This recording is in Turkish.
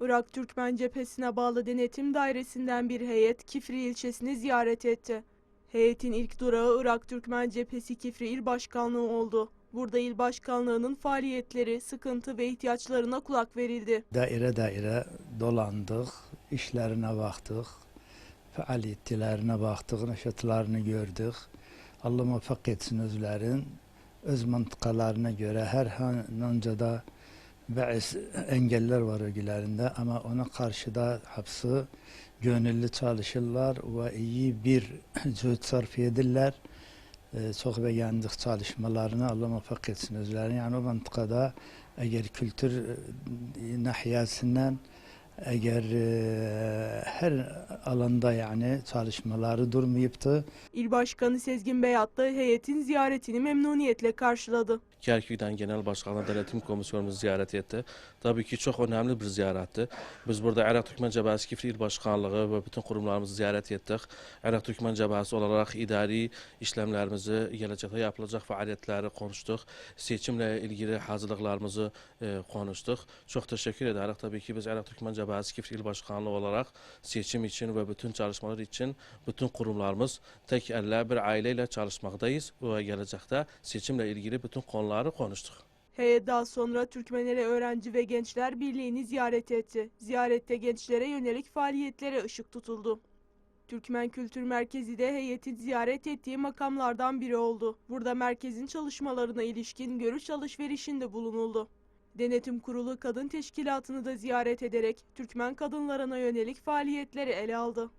Irak Türkmen cephesine bağlı denetim dairesinden bir heyet Kifri ilçesini ziyaret etti. Heyetin ilk durağı Irak Türkmen cephesi Kifri İl Başkanlığı oldu. Burada il başkanlığının faaliyetleri, sıkıntı ve ihtiyaçlarına kulak verildi. Daire daire dolandık, işlerine baktık, faaliyetlerine baktık, neşetlerini gördük. Allah muvaffak etsin özlerin. Öz mıntıkalarına göre her hanınca da bazı engeller var örgülerinde ama ona karşı da hepsi gönüllü çalışırlar ve iyi bir cühd sarf edirler. Ee, çok beğendik çalışmalarını. Allah muvaffak etsin özlerini. Yani o mıntıkada eğer kültür e, nahiyesinden eğer e, her alanda yani çalışmaları durmayıptı. İl Başkanı Sezgin Beyat da heyetin ziyaretini memnuniyetle karşıladı. Kerkük'ten Genel Başkanlığı Denetim Komisyonumuzu ziyaret etti. Tabii ki çok önemli bir ziyaretti. Biz burada Irak Türkmen Cebhası Kifli İl Başkanlığı ve bütün kurumlarımızı ziyaret ettik. Irak Türkmen Cebhası olarak idari işlemlerimizi, gelecekte yapılacak faaliyetleri konuştuk. Seçimle ilgili hazırlıklarımızı e, konuştuk. Çok teşekkür ederiz. Tabii ki biz Irak Türkmen Cebhası Kifli İl Başkanlığı olarak seçim için ve bütün çalışmalar için bütün kurumlarımız tek elle bir aileyle çalışmaktayız ve gelecekte seçimle ilgili bütün konuları konuştuk. Heyet daha sonra Türkmenleri Öğrenci ve Gençler Birliği'ni ziyaret etti. Ziyarette gençlere yönelik faaliyetlere ışık tutuldu. Türkmen Kültür Merkezi de heyetin ziyaret ettiği makamlardan biri oldu. Burada merkezin çalışmalarına ilişkin görüş alışverişinde bulunuldu. Denetim Kurulu Kadın Teşkilatı'nı da ziyaret ederek Türkmen kadınlarına yönelik faaliyetleri ele aldı.